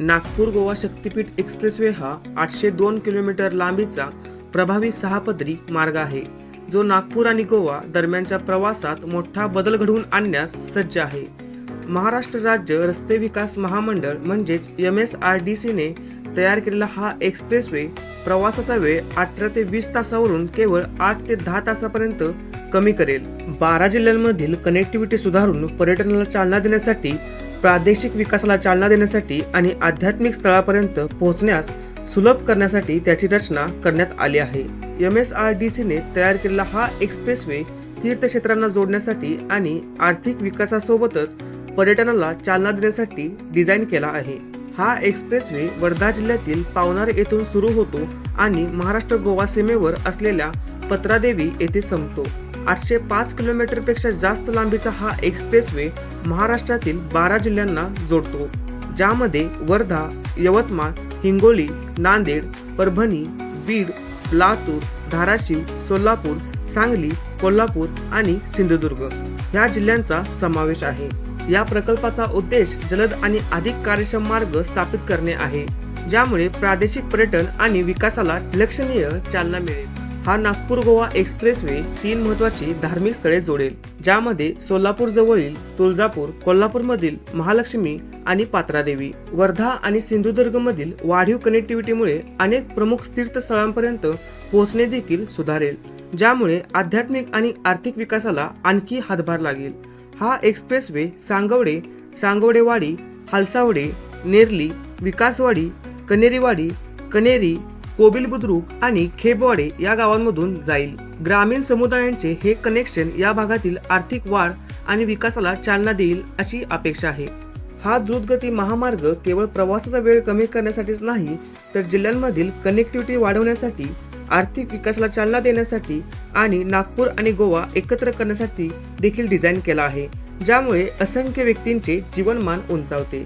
नागपूर गोवा शक्तीपीठ expressway हा आठशे दोन किलोमीटर लांबीचा प्रभावी सहापदरी मार्ग आहे जो नागपूर आणि गोवा दरम्यानच्या प्रवासात मोठा बदल घडवून आणण्यास सज्ज आहे. महाराष्ट्र राज्य रस्ते विकास महामंडळ म्हणजेच एम एस आर डी सीने तयार केलेला हा एक्सप्रेसवे प्रवासाचा वेळ अठरा ते वीस तासावरून केवळ आठ ते दहा तासापर्यंत कमी करेल. बारा जिल्ह्यांमधील कनेक्टिव्हिटी सुधारून पर्यटनाला चालना देण्यासाठी प्रादेशिक विकासाला चालना देण्यासाठी आणि आध्यात्मिक स्थळापर्यंत पोहोचण्यास सुलभ करण्यासाठी त्याची रचना करण्यात आली आहे. एम एस आर डी सीने तयार केलेला हा एक्सप्रेसवे तीर्थक्षेत्रांना जोडण्यासाठी आणि आर्थिक विकासासोबतच पर्यटनाला चालना देण्यासाठी डिझाईन केला आहे. हा एक्सप्रेसवे वर्धा जिल्ह्यातील पावनार येथून सुरू होतो आणि महाराष्ट्र गोवा सीमेवर असलेल्या पत्रादेवी येथे संपतो. आठशे पाच किलोमीटरपेक्षा जास्त लांबीचा हा एक्सप्रेसवे महाराष्ट्रातील बारा जिल्ह्यांना जोडतो ज्यामध्ये वर्धा यवतमाळ हिंगोली नांदेड परभणी बीड लातूर धाराशिव सोलापूर सांगली कोल्हापूर आणि सिंधुदुर्ग ह्या जिल्ह्यांचा समावेश आहे. या प्रकल्पाचा उद्देश जलद आणि अधिक कार्यक्षम मार्ग स्थापित करणे आहे ज्यामुळे प्रादेशिक पर्यटन आणि विकासाला लक्षणीय चालना मिळेल. हा नागपूर गोवा एक्सप्रेसवे तीन महत्वाची धार्मिक स्थळे जोडेल ज्यामध्ये सोलापूर जवळील तुळजापूर कोल्हापूरमधील महालक्ष्मी आणि पात्रादेवी वर्धा आणि सिंधुदुर्ग मधील वाढीव कनेक्टिव्हिटीमुळे अनेक प्रमुख तीर्थस्थळांपर्यंत पोहोचणे देखील सुधारेल ज्यामुळे आध्यात्मिक आणि आर्थिक विकासाला आणखी हातभार लागेल. हा एक्सप्रेसवे सांगवडे सांगवडेवाडी हालसावडे नेरली विकासवाडी कनेरीवाडी कनेरी कोबिल बुद्रुक आणि खेबवाडे या गावांमधून जाईल. ग्रामीण समुदायांचे हे कनेक्शन या भागातील आर्थिक वाढ आणि विकासाला चालना देईल अशी अपेक्षा आहे. हा द्रुतगती महामार्ग केवळ प्रवासाचा वेळ कमी करण्यासाठीच नाही तर जिल्ह्यांमधील कनेक्टिव्हिटी वाढवण्यासाठी आर्थिक विकासाला चालना देण्यासाठी आणि नागपूर आणि गोवा एकत्र करण्यासाठी देखील डिझाईन केला आहे ज्यामुळे असंख्य व्यक्तींचे जीवनमान उंचावते.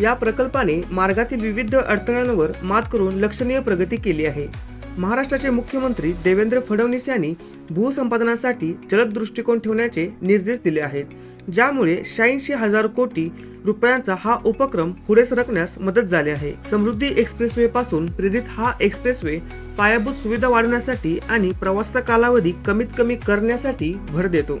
या प्रकल्पाने मार्गातील विविध अडथळ्यांवर मात करून लक्षणीय प्रगती केली आहे. महाराष्ट्राचे मुख्यमंत्री देवेंद्र फडणवीस यांनी भूसंपादनासाठी जलद दृष्टिकोन ठेवण्याचे निर्देश दिले आहेत. ज्यामुळे शहाऐंशी हजार कोटी रुपयांचा हा उपक्रम पुढे सरकण्यास मदत झाली आहे. समृद्धी एक्सप्रेसवे पासून प्रेरित हा एक्सप्रेसवे पायाभूत सुविधा वाढवण्यासाठी आणि प्रवासाचा कालावधी कमीत कमी करण्यासाठी भर देतो.